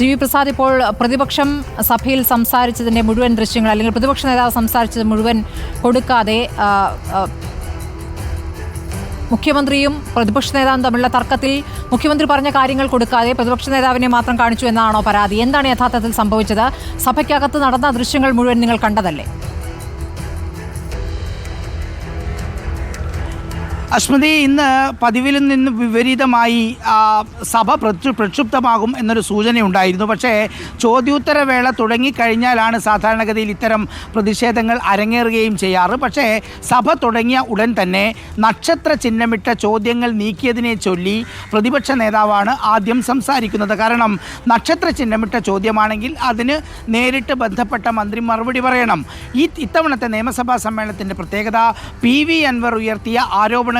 T V Prasad ഇപ്പോൾ പ്രതിപക്ഷം സഭയിൽ സംസാരിച്ചതിന്റെ മുഴുവൻ ദൃശ്യങ്ങൾ അല്ലെങ്കിൽ പ്രതിപക്ഷ നേതാവ് സംസാരിച്ചത് മുഴുവൻ കൊടുക്കാതെ മുഖ്യമന്ത്രിയും പ്രതിപക്ഷ നേതാവും തമ്മിലുള്ള തർക്കത്തിൽ മുഖ്യമന്ത്രി പറഞ്ഞ കാര്യങ്ങൾ കൊടുക്കാതെ പ്രതിപക്ഷ നേതാവിനെ മാത്രം കാണിച്ചു എന്നാണോ പരാതി? എന്താണ് യഥാർത്ഥത്തിൽ സംഭവിച്ചത്? സഭയ്ക്കകത്ത് നടന്ന ദൃശ്യങ്ങൾ മുഴുവൻ നിങ്ങൾ കണ്ടതല്ലേ? അശ്മതി ഇന്ന് പതിവിൽ നിന്ന് വിപരീതമായി സഭ പ്രക്ഷു പ്രക്ഷുബ്ധമാകും എന്നൊരു സൂചനയുണ്ടായിരുന്നു. പക്ഷേ ചോദ്യോത്തരവേള തുടങ്ങിക്കഴിഞ്ഞാലാണ് സാധാരണഗതിയിൽ ഇത്തരം പ്രതിഷേധങ്ങൾ അരങ്ങേറുകയും ചെയ്യാറ്. പക്ഷേ സഭ തുടങ്ങിയ ഉടൻ തന്നെ നക്ഷത്ര ചിഹ്നമിട്ട ചോദ്യങ്ങൾ നീക്കിയതിനെ ചൊല്ലി പ്രതിപക്ഷ നേതാവാണ് ആദ്യം സംസാരിക്കുന്നത്. കാരണം നക്ഷത്ര ചിഹ്നമിട്ട ചോദ്യമാണെങ്കിൽ അതിന് നേരിട്ട് ബന്ധപ്പെട്ട മന്ത്രി മറുപടി പറയണം. ഈ ഇത്തവണത്തെ നിയമസഭാ സമ്മേളനത്തിന്റെ പ്രത്യേകത പി വി അൻവർ ഉയർത്തിയ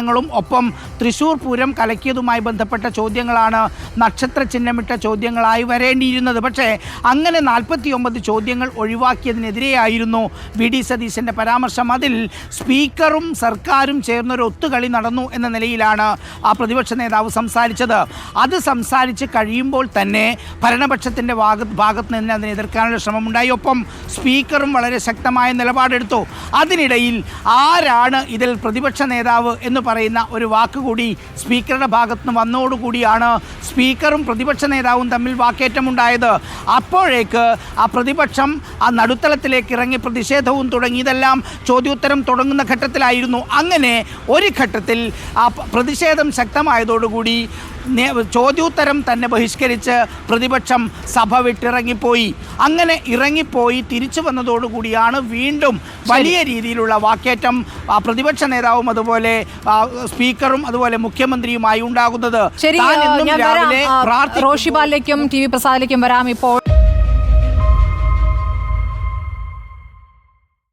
ആരോപണങ്ങളും ഒപ്പം തൃശൂർ പൂരം കലക്കിയതുമായി ബന്ധപ്പെട്ട ചോദ്യങ്ങളാണ് നക്ഷത്ര ചിഹ്നമിട്ട ചോദ്യങ്ങളായി വരേണ്ടിയിരുന്നത്. പക്ഷേ അങ്ങനെ നാൽപ്പത്തിയൊമ്പത് ചോദ്യങ്ങൾ ഒഴിവാക്കിയതിനെതിരെയായിരുന്നു വി. ഡി. സതീശന്റെ പരാമർശം. അതിൽ സ്പീക്കറും സർക്കാരും ചേർന്നൊരു ഒത്തുകളി നടന്നു എന്ന നിലയിലാണ് ആ പ്രതിപക്ഷ നേതാവ് സംസാരിച്ചത്. അത് സംസാരിച്ച് കഴിയുമ്പോൾ തന്നെ ഭരണപക്ഷത്തിന്റെ ഭാഗ ഭാഗത്ത് നിന്ന് അതിനെ എതിർക്കാനുള്ള ശ്രമമുണ്ടായി. ഒപ്പം സ്പീക്കറും വളരെ ശക്തമായ നിലപാടെടുത്തു. അതിനിടയിൽ ആരാണ് ഇതിൽ പ്രതിപക്ഷ നേതാവ് എന്ന് പറയുന്ന ഒരു വാക്കുകൂടി സ്പീക്കറുടെ ഭാഗത്തുനിന്ന് വന്നതോടുകൂടിയാണ് സ്പീക്കറും പ്രതിപക്ഷ നേതാവും തമ്മിൽ വാക്കേറ്റമുണ്ടായത്. അപ്പോഴേക്ക് ആ പ്രതിപക്ഷം ആ നടുത്തളത്തിലേക്ക് ഇറങ്ങി പ്രതിഷേധവും തുടങ്ങിയതെല്ലാം ചോദ്യോത്തരം തുടങ്ങുന്ന ഘട്ടത്തിലായിരുന്നു. അങ്ങനെ ഒരു ഘട്ടത്തിൽ ആ പ്രതിഷേധം ശക്തമായതോടുകൂടി ചോദ്യോത്തരം തന്നെ ബഹിഷ്കരിച്ച് പ്രതിപക്ഷം സഭ വിട്ടിറങ്ങിപ്പോയി. അങ്ങനെ ഇറങ്ങിപ്പോയി തിരിച്ചു വന്നതോടുകൂടിയാണ് വീണ്ടും വലിയ രീതിയിലുള്ള വാക്കേറ്റം പ്രതിപക്ഷ നേതാവും അതുപോലെ സ്പീക്കറും അതുപോലെ മുഖ്യമന്ത്രിയുമായി ഉണ്ടാകുന്നത്. റോഷിബാലിലേക്കും ടി വി പ്രസാദിലേക്കും വരാം. ഇപ്പോൾ